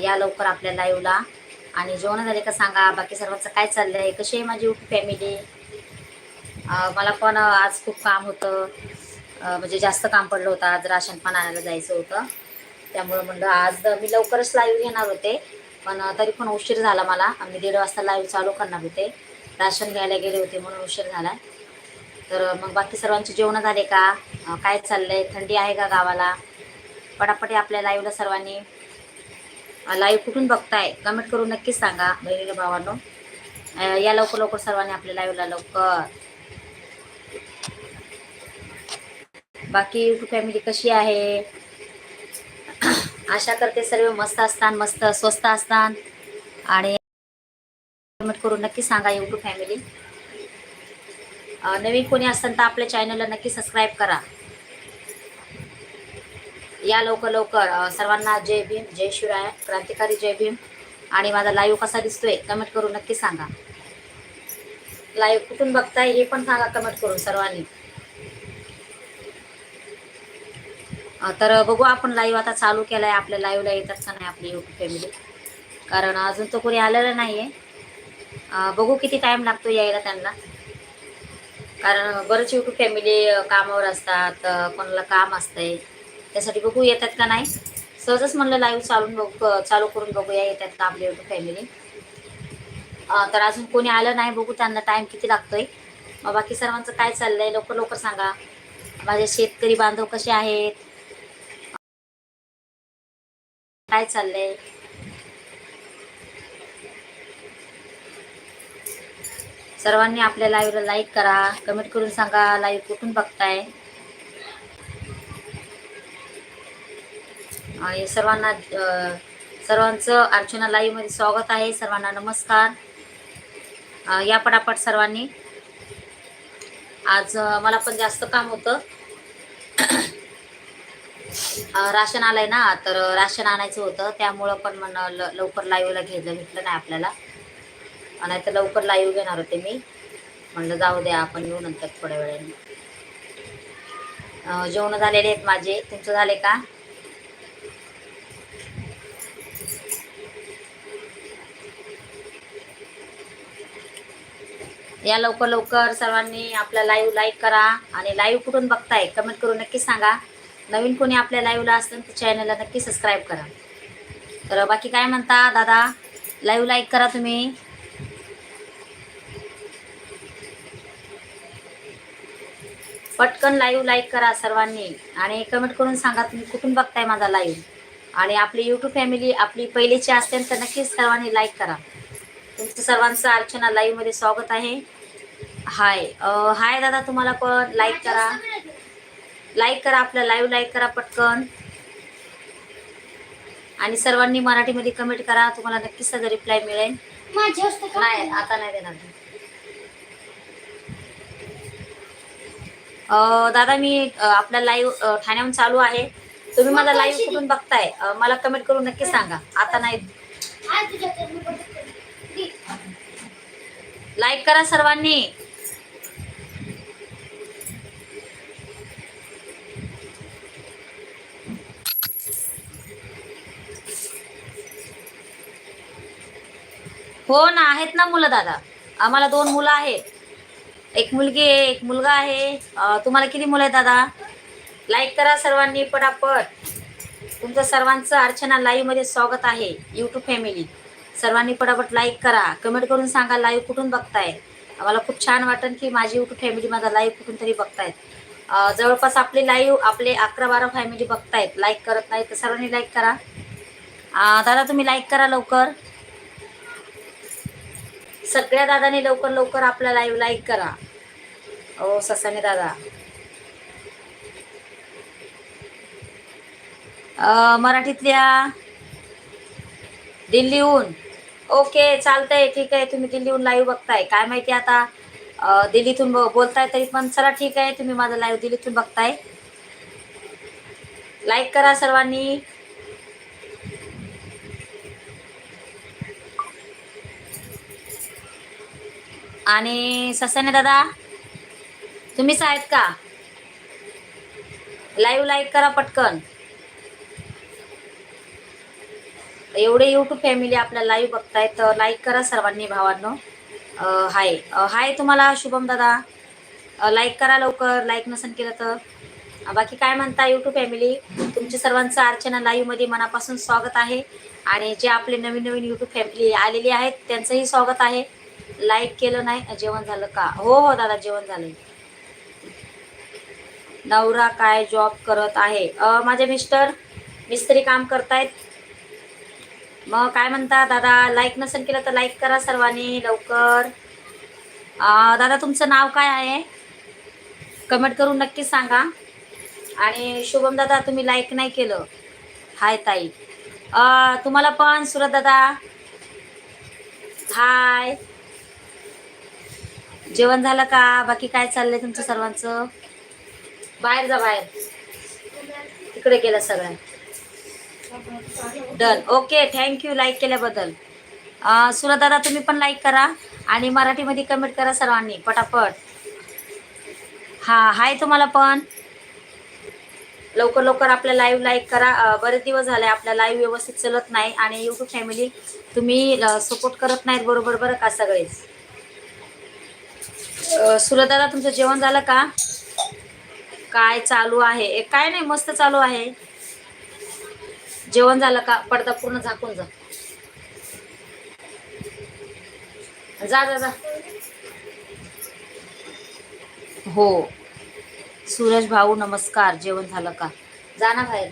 या लवकर आपल्या लाईव्हला आणि जेवण झाले का सांगा बाकी सर्वांचं काय चाललं आहे कशी आहे माझी युट्यूब फॅमिली मला पण आज खूप काम होतं. म्हणजे जास्त काम पडलं होतं. आज राशन पण आणायला जायचं होतं. त्यामुळं म्हणलं आज मी लवकरच लाईव्ह घेणार होते. पण तरी पण उशीर झाला मला. मी दीड वाजता लाईव्ह चालू करणार होते. राशन घ्यायला गेले होते म्हणून उशीर झाला. तर मग बाकी सर्वांचे जेवण झाले का? काय चाललं आहे थंडी आहे का गावाला? पटापटी आपल्या लाईव्हला सर्वांनी. लाईव्ह कुठून बघताय? कमेंट करून नक्कीच सांगा बहिणीला भावांनो. या लवकर लवकर सर्वांनी आपल्या लाईव्हला लवकर. बाकी युट्यूब फॅमिली कशी आहे? आशा करते सर्व मस्त असतात मस्त स्वस्त असतात आणि कमेंट करून नक्की सांगा युट्यूब फॅमिली नवीन कोणी असताना तर आपल्या चॅनलला नक्की सबस्क्राईब करा. या लवकर लवकर सर्वांना जय भीम जय शिवराय क्रांतिकारी जय भीम. आणि माझा लाईव्ह कसा दिसतोय कमेंट करून नक्की सांगा. लाईव्ह कुठून बघताय हे पण सांगा कमेंट करून सर्वांनी. तर बघू आपण लाईव्ह आता चालू केलाय आपल्या लाईव्हला येतात का नाही आपली युट्यूब फॅमिली कारण अजून तर कोणी आलेलं नाही आहे बघू किती टाईम लागतो यायला त्यांना. कारण बरेच युट्यूब फॅमिली कामावर असतात कोणाला काम असतंय. त्यासाठी बघू येतात का नाही. सहजच म्हणलं लाईव्ह चालून बघ चालू करून बघूया येतात का आपली युट्यूब फॅमिली तर अजून कोणी आलं नाही बघू त्यांना टाइम किती लागतोय. बाकी सर्वांचं काय चाललंय लवकर लवकर सांगा. माझे शेतकरी बांधव कसे आहेत? काय चाललंय? सर्वांनी आपल्या लाईव्हला लाईक करा कमेंट करून सांगा लाईव्ह कुठून बघताय? आणि सर्वांना सर्वांचं अर्चना लाईव्हमध्ये स्वागत आहे. सर्वांना नमस्कार. या पटापट सर्वांनी. आज मला पण जास्त काम होतं. राशन आलंय ना तर राशन आणायचं होतं. त्यामुळं पण मन लवकर लाईव्हला घेतलं भेटलं नाही आपल्याला. नाही तर लवकर लाईव्ह घेणार होते मी. म्हणलं जाऊ द्या आपण येऊ नंतर थोड्या वेळाने. जेवणं जेवण झालेले आहेत माझे. तुमचं झाले का? या लवकर लवकर सर्वांनी आपला लाईव्ह लाईक करा आणि लाईव्ह कुठून बघताय कमेंट करून नक्कीच सांगा. नवीन कोणी आपल्या लाईव्हला असतं तर चॅनलला नक्की सबस्क्राईब करा. तर बाकी काय म्हणता दादा? लाईव्ह लाईक करा तुम्ही. पटकन लाईव्ह लाईक करा सर्वांनी आणि कमेंट करून सांगा तुम्ही कुठून बघताय माझा लाईव्ह आणि आपली यूट्यूब फॅमिली आपली पहिलीची असेल तर नक्कीच सर्वांनी लाईक करा. तुमचं सर्वांचं अर्चना लाईव्हमध्ये स्वागत आहे. हाय. हाय दादा तुम्हाला पण लाईक करा. लाईक करा आपलं लाईव्ह लाईक करा पटकन. आणि सर्वांनी मराठीमध्ये कमेंट करा तुम्हाला नक्कीच त्याचा रिप्लाय मिळेल. नाही आता नाही देणार. दादा मी आपला लाईव्ह ठाण्याहून चालू आहे. तुम्ही माझा लाईव्ह कुठून बघताय? मला कमेंट करून नक्की सांगा. आता नाही. लाईक करा सर्वांनी. हो ना आहेत ना मुलं दादा. आम्हाला दोन मुलं आहेत. एक मुलगी आहे एक मुलगा आहे. तुम्हाला किती मुलं आहेत दादा? लाईक करा सर्वांनी पटापट. तुमचं सर्वांचं अर्चना लाईव्हमध्ये स्वागत आहे. यूट्यूब फॅमिली सर्वांनी पटापट लाईक करा. कमेंट करून सांगा लाईव्ह कुठून बघताय. मला खूप छान वाटेल की माझी यूट्यूब फॅमिली माझा लाईव्ह कुठून तरी बघतायत. जवळपास आपले लाईव्ह आपले अकरा बारा फॅमिली बघतायत. लाईक करत नाही तर सर्वांनी लाईक करा. दादा तुम्ही लाईक करा लवकर. सगळ्या दादाने लवकर लवकर आपला लाईव्ह लाईक करा. ओ ससाने दादा. मराठीतल्या दिल्लीहून. ओके चालतंय ठीक आहे तुम्ही दिल्लीहून लाईव्ह बघताय. काय माहिती आता दिल्लीतून ब- बोलताय तरी पण चला ठीक आहे तुम्ही माझं लाईव्ह दिल्लीतून बघताय. लाईक करा सर्वांनी. आणि ससाने दादा तुम्हीच आहेत का? लाईव्ह लाईक करा पटकन. एवढे यूट्यूब फॅमिली आपल्या लाईव्ह बघतायत तर लाईक करा सर्वांनी भावांनो. हाय हाय तुम्हाला शुभम दादा. लाईक करा लवकर. लाईक नसेल केलं तर. बाकी काय म्हणता यूट्यूब फॅमिली तुमचे सर्वांचं अर्चना लाईव्हमध्ये मनापासून स्वागत आहे. आणि जे आपले नवीन नवीन यूट्यूब फॅमिली आलेली आहेत त्यांचंही स्वागत आहे. लाईक केलं नाही जेवण झालं का? हो हो दादा जेवण झालं नवरा काय जॉब करत आहे? माझे मिस्टर मिस्त्री काम करतायत. मग काय म्हणता दादा लाईक नसेल केलं तर लाईक करा सर्वांनी लवकर. दादा तुमचं नाव काय आहे? कमेंट करून नक्की सांगा. आणि शुभम दादा तुम्ही लाईक नाही केलं. हाय ताई. तुम्हाला पण सुरत दादा. हाय. जेवण झालं का? बाकी काय चाललंय तुमचं सर्वांचं? बाहेर जा बाहेर. तिकडे गेलं सगळ्या डन. ओके थँक्यू लाईक केल्याबद्दल. अं, सुरदादा तुम्ही पण लाईक करा आणि मराठीमध्ये कमेंट करा सर्वांनी पटापट. हा हाय तुम्हाला पण. लवकर लवकर आपल्या लाईव्ह लाईक करा. बरेच दिवस झाले आपल्या लाईव्ह व्यवस्थित चलत नाही आणि यूट्यूब फॅमिली तुम्ही सपोर्ट करत नाहीत बरोबर बरं का सगळे? अं, सुरदादा तुमचं जेवण झालं का? काय चालू आहे? काय नाही मस्त चालू आहे. जेवण झालं का पडदा पूर्ण झाकून जा. जा जा जा. हो. सूरज भाऊ नमस्कार. जेवण झालं का? जा ना बाहेर.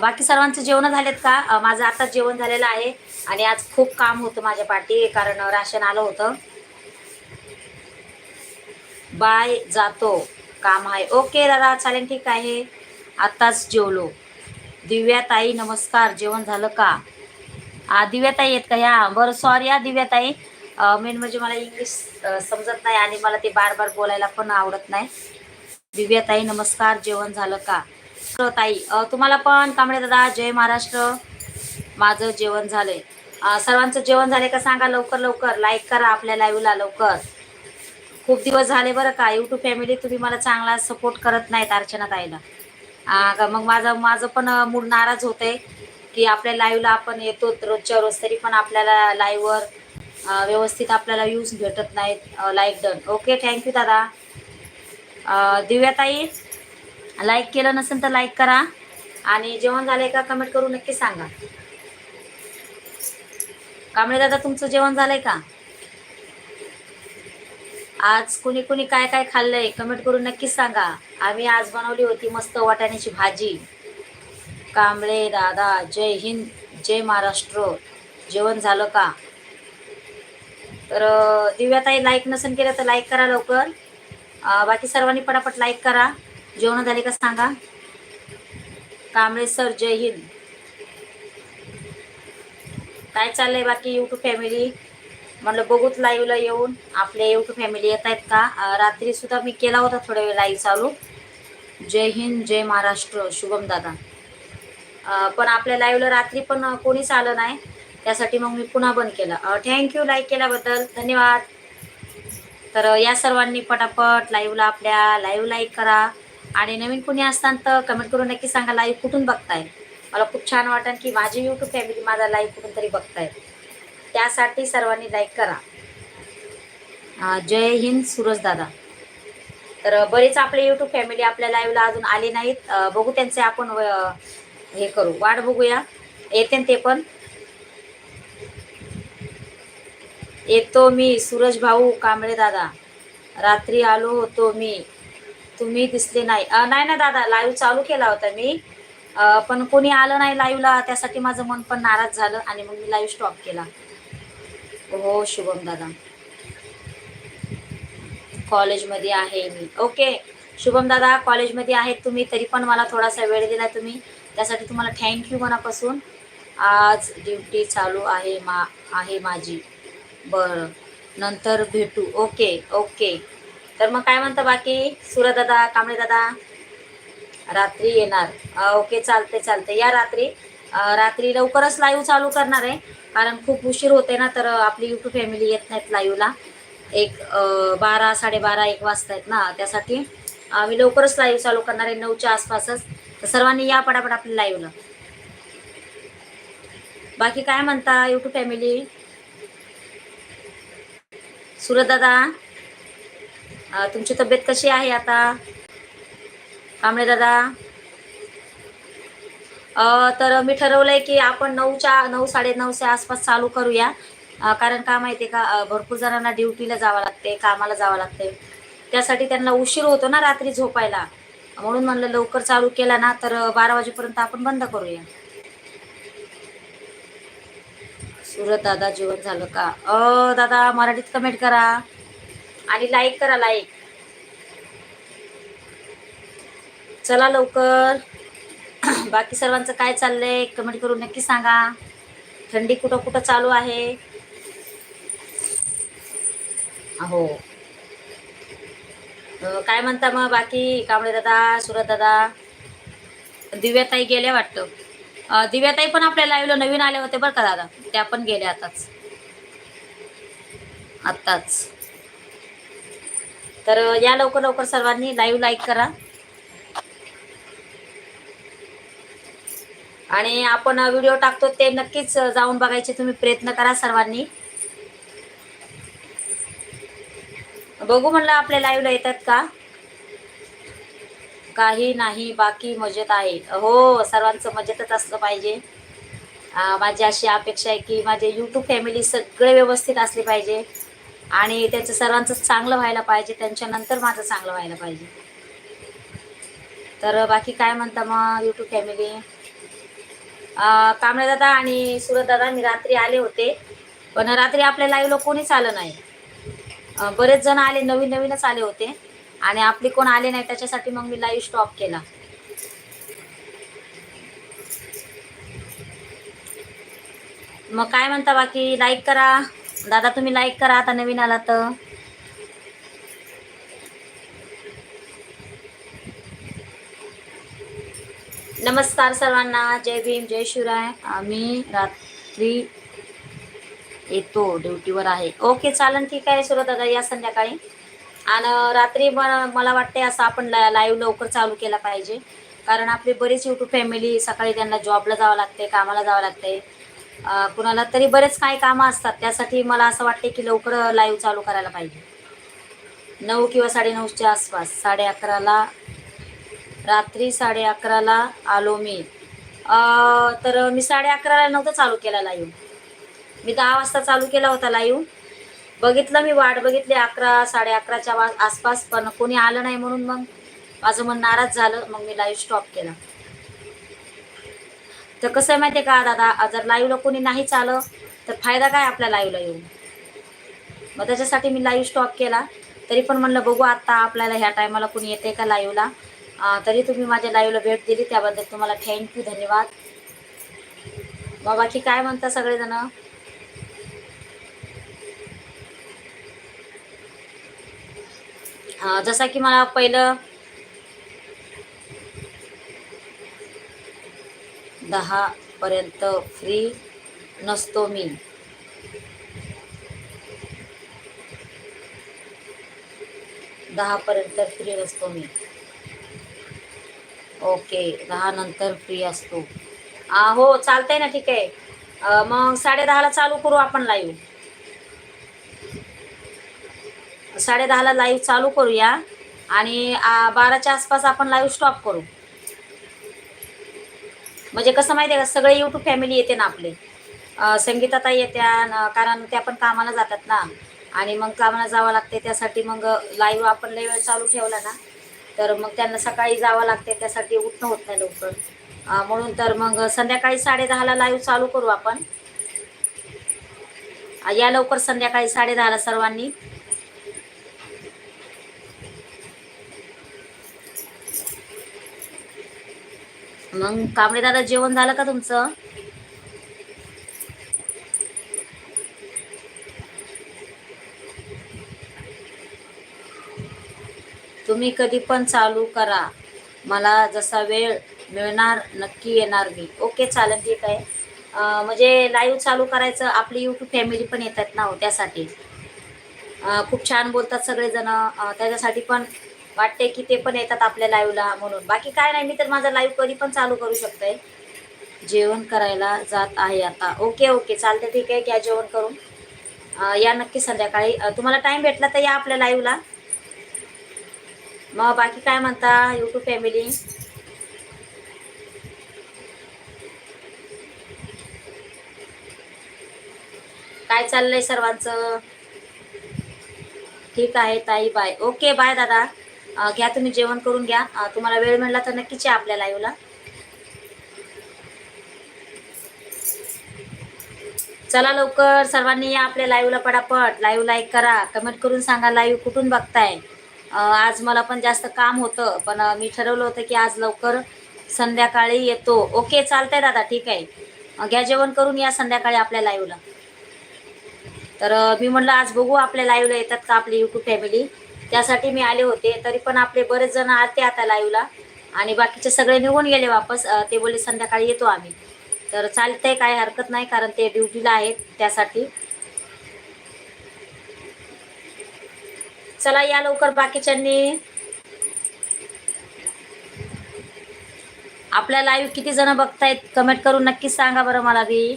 बाकी सर्वांचं जेवण झालेत का? माझं आता जेवण झालेलं आहे आणि आज खूप काम होतं माझ्या पाठी कारण राशन आलं होतं. बाय जातो. काम आहे. ओके दादा चालेल ठीक आहे. आत्ताच जेवलो. दिव्याताई नमस्कार. जेवण झालं का? आ दिव्याताई आहेत का? या बरं सॉरी या दिव्याताई. मेन म्हणजे मला इंग्लिश समजत नाही आणि मला ते बार बार बोलायला पण आवडत नाही. दिव्याताई नमस्कार. जेवण झालं का? ताई तुम्हाला पण कांबळे दादा जय महाराष्ट्र. माझं जेवण झालंय. सर्वांचं जेवण झालंय का? सांगा लवकर लवकर. लाईक करा आपल्या लाईव्हला लवकर. खूप दिवस झाले बरं का. यूट्यूब फॅमिली तुम्ही मला चांगला सपोर्ट करत नाहीत अर्चना ताईला. का मग माझं माझं पण मूड नाराज होते की आपल्या लाईव्हला आपण येतो रोजच्या रोज तरी पण आपल्याला लाईव्हवर व्यवस्थित आपल्याला व्ह्यूज भेटत नाहीत लाईक डन ओके थँक्यू दादा. दिव्याताई लाईक केलं नसेल तर लाईक करा. आणि जेवण झालंय का कमेंट करून नक्की सांगा. कांबळे दादा तुमचं जेवण झालंय का? आज कुणी कुणी काय काय खाल्लंय कमेंट करून नक्कीच सांगा. आम्ही आज बनवली होती मस्त वाटाण्याची भाजी. कांबळे दादा जय हिंद जय महाराष्ट्र. जेवण झालं का? तर दिव्याताई लाईक नसेल केलं तर लाईक करा लवकर. बाकी सर्वांनी पटापट लाईक करा. जेवण झाले का सांगा? कांबळे सर जय हिंद. काय चाललंय बाकी यूट्यूब फॅमिली म्हणलं बघूत लाईव्हला येऊन आपले यूट्यूब फॅमिली येत आहेत का? रात्रीसुद्धा रात्री सुद्धा मी केला होता थोड्या वेळ लाईव्ह चालू. जय हिंद जय महाराष्ट्र शुभम दादा. पण आपल्या लाईव्हला रात्री पण कोणीच आलं नाही. त्यासाठी मग मी पुन्हा बंद केलं. थँक्यू लाईक केल्याबद्दल. धन्यवाद. तर या सर्वांनी पटापट लाईव्हला आपल्या लाईव्ह लाईक करा. आणि नवीन कुणी असताना तर कमेंट करून नक्की सांगा लाईव्ह कुठून बघताय? मला खूप छान वाटेल की माझी यूट्यूब फॅमिली माझा लाईव्ह कुठून तरी बघताय त्यासाठी सर्वांनी लाईक करा. जय हिंद सूरज दादा. तर बरेच आपले यूट्यूब फॅमिली आपल्या लाईव्हला अजून आले नाहीत. बघू त्यांचे आपण हे करू. वाट बघूया. येते ते पण. येतो मी सूरज भाऊ कांबळे दादा. रात्री आलो होतो मी. तुम्ही दिसले नाही. नाही ना दादा लाईव्ह चालू केला होता मी. पण कोणी आलं नाही लाईव्हला त्यासाठी माझं मन पण नाराज झालं आणि मग मी लाईव्ह स्टॉप केला. हो शुभम दादा कॉलेजमध्ये आहे मी. ओके. शुभम दादा कॉलेजमध्ये आहेत तुम्ही तरी पण मला थोडासा वेळ दिला तुम्ही. त्यासाठी तुम्हाला थँक्यू मनापासून. आज ड्युटी चालू आहे मा आहे माझी. बरं. नंतर भेटू. Okay okay. तर मग काय म्हणतं बाकी? सुरत दादा कांबळे दादा रात्री येणार. ओके चालते चालते या रात्री. रात्री लवकरच लाईव्ह चालू करणार आहे. कारण खूप उशीर होते ना तर आपली यूट्यूब फॅमिली येत नाहीत लाईव्हला एक बारा साडेबारा एक वाजता आहेत ना त्यासाठी आम्ही लवकरच लाईव्ह चालू करणार आहे नऊच्या आसपासच. तर सर्वांनी या पटापट आपल्या लाईव्हला बाकी काय म्हणता युट्यूब फॅमिली सुरत दादा तुमची तब्येत कशी आहे आता? कांबळे दादा? तर मी ठरवलंय की आपण नऊच्या नऊ साडेनऊच्या आसपास चालू करूया. कारण का माहिती आहे का भरपूर जणांना ड्युटीला जावं लागते कामाला जावं लागते. त्यासाठी त्यांना उशीर होतो ना रात्री झोपायला. म्हणून म्हणलं लवकर चालू केला ना तर बारा वाजेपर्यंत आपण बंद करूया. सुरत दादा जेवण झालं का? अ दादा मराठीत कमेंट करा. आणि लाईक करा लाईक चला लवकर. बाकी सर्वांचं काय चाललंय? कमेंट करून नक्की सांगा. थंडी कुठं कुठं चालू आहे? हो काय म्हणता मग बाकी? कांबळे दादा सुरत दादा दिव्याताई गेल्या वाटतं. दिव्याताई पण आपल्या लाईव्हला नवीन आले होते बरं का दादा? त्या पण गेल्या आताच. आत्ताच. तर या लवकर लवकर सर्वांनी लाईव्ह लाईक करा. आणि आपण व्हिडिओ टाकतो ते नक्कीच जाऊन बघायचे. तुम्ही प्रयत्न करा सर्वांनी. बघू म्हणलं आपल्या लाईव्हला येतात का? काही नाही बाकी मजेत आहे. हो सर्वांचं मजेतच असलं पाहिजे. माझी अशी अपेक्षा आहे की माझे यूट्यूब फॅमिली सगळे व्यवस्थित असले पाहिजे. आणि त्यांचं सर्वांचं चांगलं व्हायला पाहिजे. त्यांच्यानंतर माझं चांगलं व्हायला पाहिजे. तर बाकी काय म्हणता मग यूट्यूब फॅमिली कांबळे दादा आणि सुरत दादा मी रात्री आले होते. पण रात्री आपल्या लाईव्हला कोणीच आलं नाही. बरेच जण आले नवीन नवीनच आले होते. आणि आपले कोण आले नाही त्याच्यासाठी मग मी लाईव्ह स्टॉप केला. मग काय म्हणता बाकी? लाईक करा. दादा तुम्ही लाईक करा. आता नवीन आला तर. नमस्कार सर्वांना. जय भीम जय शिवराय. आम्ही रात्री येतो ड्युटीवर आहे. ओके चालन ठीक आहे सुरत दादा या संध्याकाळी. आणि रात्री मला वाटते असं आपण ला लाईव्ह लवकर चालू केला पाहिजे. कारण आपली बरीच यूट्यूब फॅमिली सकाळी त्यांना जॉबला जावं लागते कामाला जावं लागते कुणाला तरी बरेच काही कामं असतात. त्यासाठी मला असं वाटते की लवकर लाईव्ह चालू करायला पाहिजे. नऊ किंवा साडेनऊच्या आसपास साडे अकराला रात्री साडे अकराला आलो मी. तर मी साडे अकराला नव्हतं चालू केला लाईव्ह मी दहा वाजता चालू केला होता लाईव्ह बघितलं मी वाट बघितली अकरा साडे अकराच्या वा आसपास पण कोणी आलं नाही म्हणून मग माझं मन नाराज झालं मग मी लाईव्ह स्टॉप केला. तर कसं आहे माहिती आहे का दादा जर लाईव्हला कोणी नाहीच आलं तर फायदा काय आपल्या लाईव्हला येऊन? मग त्याच्यासाठी मी लाईव्ह स्टॉप केला. तरी पण म्हणलं बघू आत्ता आपल्याला ह्या टायमाला कोणी येते का लाईव्हला तरी तुम्ही माझ्या लाईव्हला भेट दिली त्याबद्दल तुम्हाला थँक्यू धन्यवाद. मग बाकी काय म्हणता सगळेजण? जसं की मला पहिलं दहा पर्यंत फ्री नसतो मी. दहापर्यंत फ्री नसतो मी. ओके दहा नंतर फ्री असतो. हो चालतंय ना ठीक आहे. मग साडे दहाला चालू करू आपण लाईव्ह साडे दहाला लाईव्ह चालू करूया आणि बाराच्या आसपास आपण लाईव्ह स्टॉप करू. म्हणजे कसं माहिती आहे का सगळे यूट्यूब फॅमिली येते ना आपले. संगीताताई येत्या कारण त्या पण कामाला जातात ना. आणि मग कामाला जावं लागते त्यासाठी मग लाईव्ह आपण लई वेळ चालू ठेवला ना. तर मग त्यांना सकाळी जावं लागते त्यासाठी उठणं होत नाही लवकर. म्हणून तर मग संध्याकाळी साडे दहाला लाईव्ह चालू करू आपण. या लवकर संध्याकाळी साडे दहाला सर्वांनी. मग कांबळे दादा जेवण झालं का तुमचं? तुम्ही कधी पण चालू करा. मला जसा वेळ मिळणार नक्की येणार मी. ओके चालेल ठीक आहे. म्हणजे लाईव्ह चालू करायचं आपली यूट्यूब फॅमिली पण येतात ना हो त्यासाठी. खूप छान बोलतात सगळेजण. त्याच्यासाठी पण वाटते की ते पण येतात आपल्या लाईव्हला म्हणून. बाकी काय नाही मी तर माझा लाईव्ह कधी पण चालू करू शकते. जेवण करायला जात आहे आता. ओके ओके चालते ठीक आहे घ्या जेवण करून. या नक्की संध्याकाळी. तुम्हाला टाईम भेटला तर या आपल्या लाईव्हला मग बाकी काय म्हणता यूट्यूब फॅमिली काय चाललंय सर्वांचं? ठीक आहे ताई बाय. ओके बाय दादा. घ्या तुम्ही जेवण करून घ्या. तुम्हाला वेळ मिळाला तर नक्कीच या आपल्या लाईव्हला चला लवकर सर्वांनी या आपल्या लाईव्हला पटापट. लाईव्ह लाईक करा. कमेंट करून सांगा लाईव्ह कुठून बघताय? आज मला पण जास्त काम होतं पण मी ठरवलं होतं की आज लवकर संध्याकाळी येतो. ओके चालतंय दादा ठीक आहे. घ्या जेवण करून या संध्याकाळी आपल्या लाईव्हला तर मी म्हणलं आज बघू आपल्या लाईव्हला येतात का आपली यूट्यूब फॅमिली त्यासाठी मी आले होते तरी पण आपले बरेच जण आते आता लाईव्हला आणि बाकीचे सगळे निघून गेले वापस ते बोलले संध्याकाळी येतो आम्ही. तर चालतंय काय हरकत नाही कारण ते ड्युटीला आहेत त्यासाठी. चला या लवकर बाकीच्यांनी. आपल्या लाईव्ह किती जण बघतायत कमेंट करून नक्की सांगा बरं मला बी.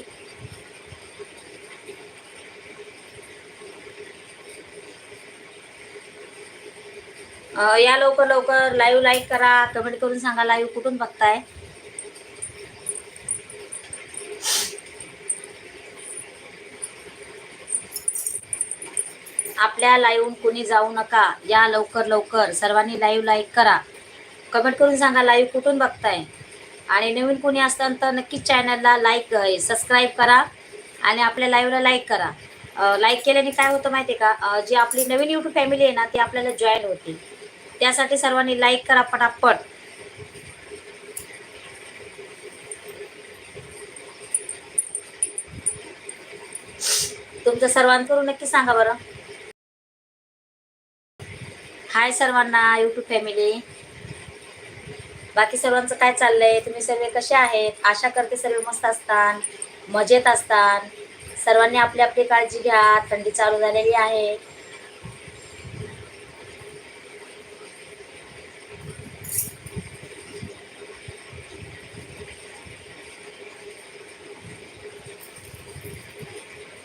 या लवकर लवकर लाईव्ह लाईक करा कमेंट करून सांगा लाईव्ह कुठून बघताय. आपल्या लाईव्ह कोणी जाऊ नका. या लवकर लवकर. सर्वांनी लाईव्ह लाईक करा. कमेंट करून सांगा लाईव्ह कुठून बघताय? आणि नवीन कोणी असताना तर नक्कीच चॅनलला लाईक सबस्क्राईब करा. आणि आपल्या लाईव्हला लाईक करा. लाईक केल्याने काय होतं माहिती आहे का जी आपली नवीन यूट्यूब फॅमिली आहे ना ती आपल्याला जॉईन होती. त्यासाठी सर्वांनी लाईक करा पटापट. तुमचं सर्वांकडून नक्की सांगा बरं. हाय सर्वांना यूट्यूब फॅमिली बाकी सर्वांचं काय चाललंय? तुम्ही सर्व कसे आहेत? आशा करते सर्व मस्त असतान मजेत असतान सर्वांनी आपली आपली काळजी घ्या थंडी चालू झालेली आहे.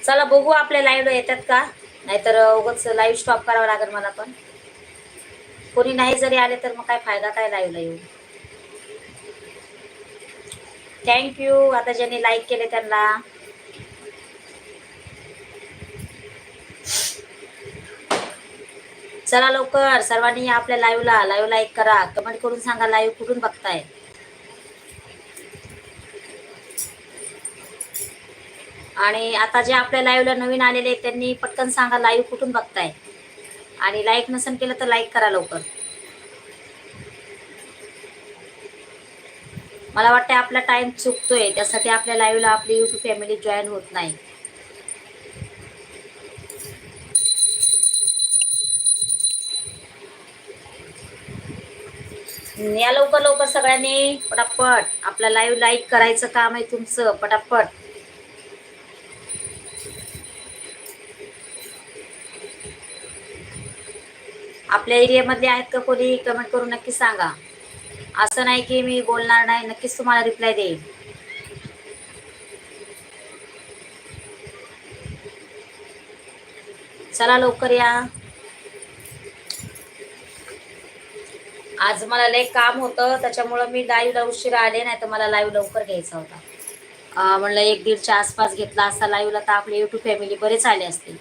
चला बघू आपल्या लाईव्ह येतात का? नाहीतर उगाच लाईव्ह स्टॉप करावं लागेल मला पण. कोणी नाही जरी आले तर मग काय फायदा काय लाईव्हला येऊ थँक्यू आता ज्यांनी लाईक केले त्यांना. चला लवकर. सर्वांनी आपल्या लाईव्हला लाईव्ह लाईक करा. कमेंट करून सांगा लाईव्ह कुठून बघताय? आणि आता जे आपल्या लाईव्हला नवीन आलेले आहेत त्यांनी पटकन सांगा लाईव्ह कुठून बघताय? आणि लाईक नसेल केलं तर लाईक करा लवकर. मला वाटतं आपला टाइम चुकतोय त्यासाठी आपल्या लाईव्हला आपली युट्यूब फॅमिली जॉईन होत नाही. या लवकर लवकर सगळ्यांनी पटापट आपला लाईव्ह लाईक करायचं काम आहे तुमचं पटापट. आपल्या एरियामधले आहेत का कोणी? कमेंट करून नक्की सांगा. असं नाही की मी बोलणार नाही नक्कीच तुम्हाला रिप्लाय देईन. चला लवकर या. आज मला लय काम होतं त्याच्यामुळं मी लाईव्हला उशिरा आले नाही तर मला लाईव्ह लवकर घ्यायचा होता. म्हणलं एक दीडच्या आसपास घेतला असता लाईव्हला तर आपले युट्यूब फॅमिली बरेच आले असते